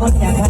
คนอยากมา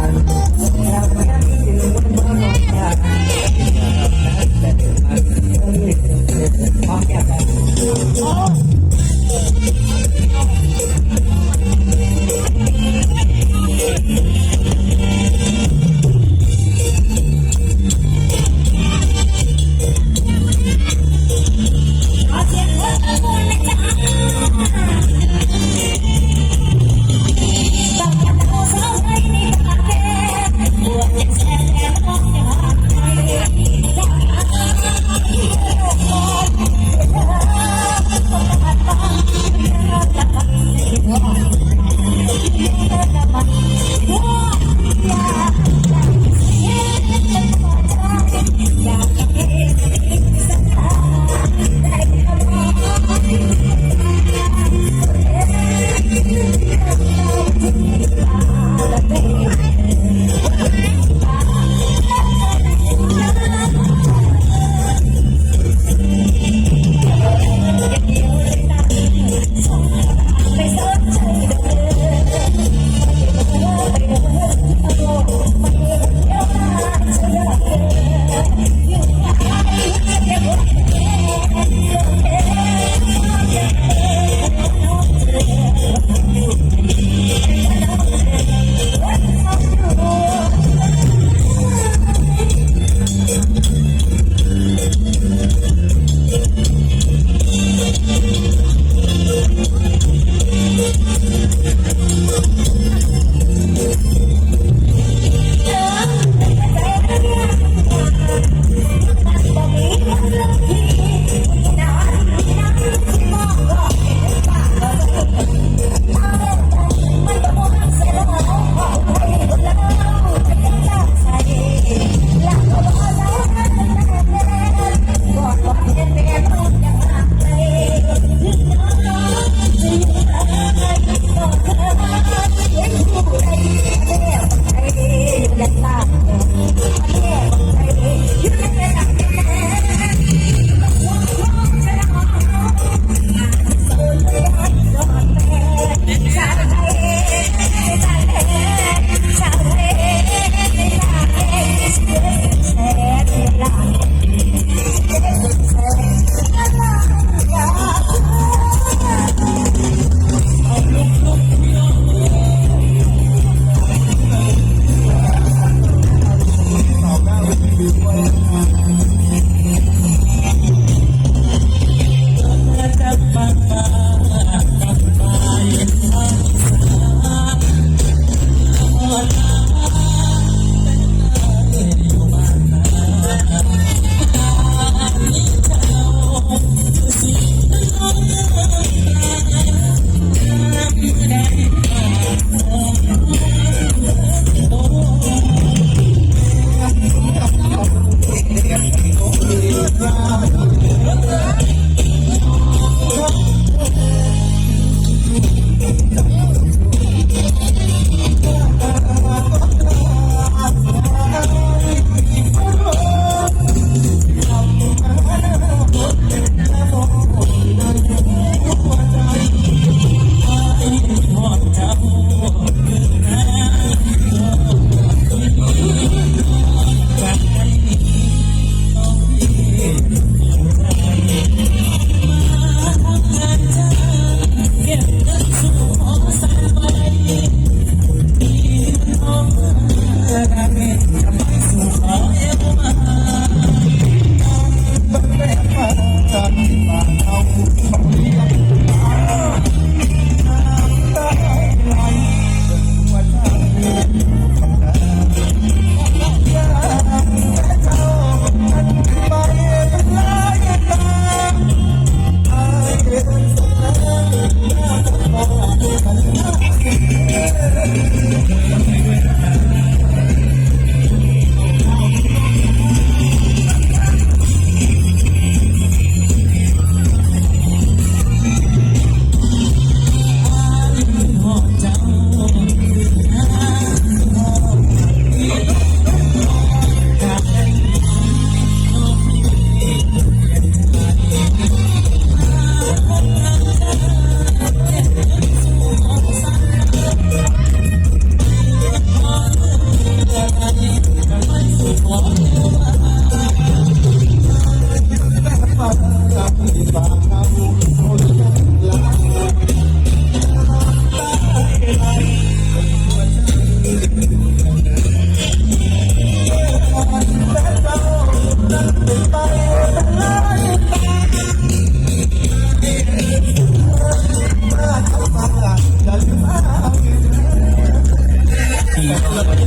I'm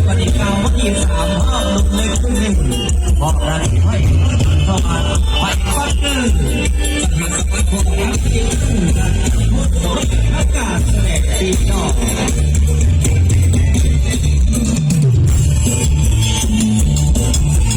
ปฏิกรรมทีสามห้าลงเลยขึ้นหนึ่งบอกได้ให้เข้ามาไปฟัดกันจะหันสมัยของน้ำที่ขึ้นกันหมดอากาศแสดงปีนอก